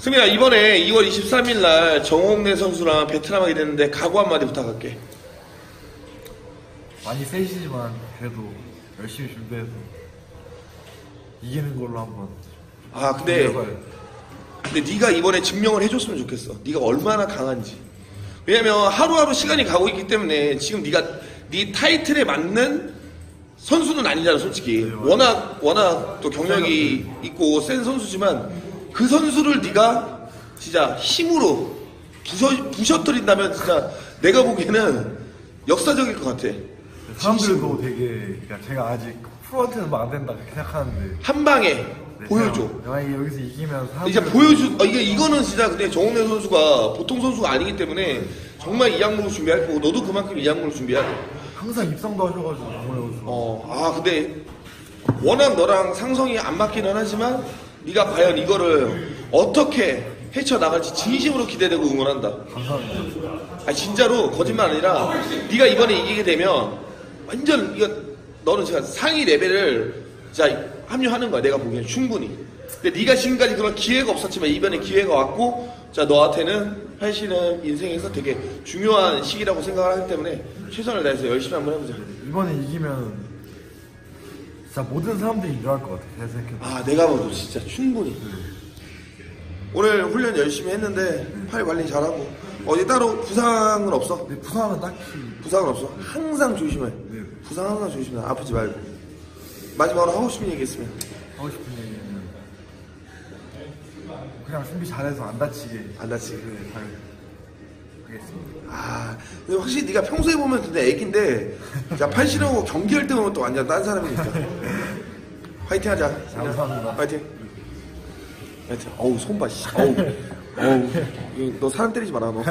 승민아 이번에 2월 23일 날 정홍래 선수랑 베트남 하게 됐는데 각오 한마디 부탁할게. 많이 세시지만 그래도 열심히 준비해서 이기는 걸로 한번 아 근데 해봐요. 근데 네가 이번에 증명을 해줬으면 좋겠어. 네가 얼마나 강한지. 왜냐면 하루하루 시간이 가고 있기 때문에 지금 네가 네 타이틀에 맞는 선수는 아니잖아, 솔직히. 네. 워낙 워낙 또 경력이 있고 센 선수지만 그 선수를 네가 진짜 힘으로 부셔 부셔뜨린다면 진짜 내가 보기에는 역사적일 것 같아. 사람들도 되게 그러니까 제가 아직 프로한테는 막안 된다 그렇게 생각하는데 한 방에 네, 보여줘. 제가 만약에 여기서 이기면 사람들이 이제 보여주, 어, 이게, 이거는 진짜 근데 정홍래 선수가 보통 선수가 아니기 때문에 정말 이 약물을 준비할 거고, 너도 그만큼 이 약물을 준비해야 돼. 항상 입상도 하셔가지고 정말 선수 어, 아, 근데 워낙 너랑 상성이 안 맞기는 하지만, 네가 과연 이거를 어떻게 헤쳐나갈지 진심으로 기대되고 응원한다. 감사합니다. 아, 진짜로 거짓말 아니라, 네가 이번에 이기게 되면, 완전, 이거, 너는 진짜 상위 레벨을, 자, 합류하는 거야, 내가 보기엔 충분히. 근데 네가 지금까지 그런 기회가 없었지만, 이번에 기회가 왔고, 자, 너한테는 사실은 인생에서 되게 중요한 시기라고 생각을 하기 때문에, 최선을 다해서 열심히 한번 해보자. 이번에 이기면 진짜 모든 사람들이 일어날 것 같아 제가 생각해도 아, 내가 봐도 진짜 충분히. 오늘 훈련 열심히 했는데, 팔 관리 잘하고, 어디 따로 부상은 없어? 근데 부상은 딱히 부상은 없어. 항상 조심해. 네. 부상 항상 조심해. 아프지 말고. 마지막으로 하고 싶은 얘기 있으면. 하고 싶은 얘기는 그냥 준비 잘해서 안 다치게 안 다치게. 네, 잘 하겠습니다 아, 근데 확실히 네가 평소에 보면 근데 애기인데, 자, 팔씨름하고 경기할 때 보면 또 완전 딴 사람이니까. 화이팅 하자. 감사합니다. 화이팅. 화이팅. 어우, 손 봐, 씨. 어우. 어우. 너 사람 때리지 마라, 너.